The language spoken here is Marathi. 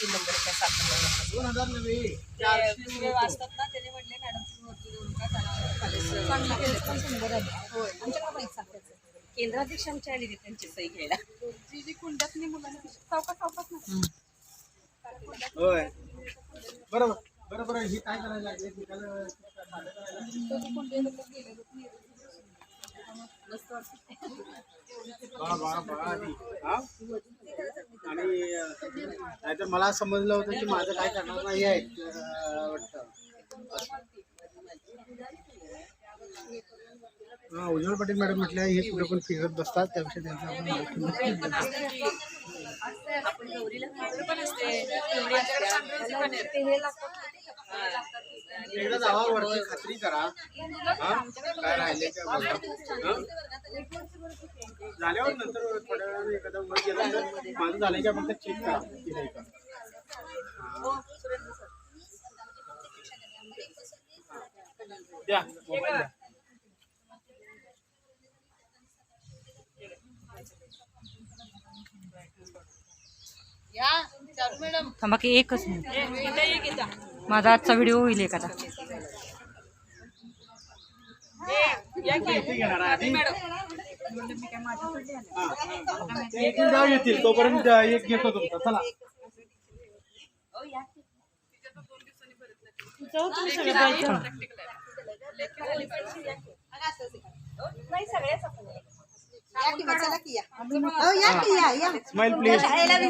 तीन नंबरच्या सात नंबर दोन हजार नव्हे ते चारशे दुसरे वाचतात ना त्याने म्हटले मॅडम तुम्ही वरती देऊ नका पण सुंदर होय. एक सारखंच आहे. केंद्राध्यक्ष आमच्या आली त्यांची सही घ्यायला. जी जी कुंड्यातली मुलांना चौकात चौकात ना. होय. बरोबर बरोबर हे काय करायला लागले? साधं करायला नाही. मस्त वाटतं. वा, वा, वा. हा? आणि नाहीतर मला समजलं होतं की माझं काय करणार नाही आहे वाटतं. हा उज्ज्वल पाटील मॅडम म्हटलं हे कुठे पण फिरत बसतात त्यापेक्षा त्यांचं आपण गौरीला पण असते हे एकदा जावा वरती खात्री करा? काय राहिले? झाल्यावर नंतर थोड्या वेळाने एखादा वर गेला तर माझं झालं का फक्त चेक करा. की नाही का द्या. मोबाईल द्या थांबा की एकच मिनिट. माझा आजचा व्हिडिओ होईल एखादा घेणार? हा. एक जाऊ येतील तोपर्यंत एक घेतो तुमचा. चला. या. की बा, चला की या. हो, या की या या. Smile please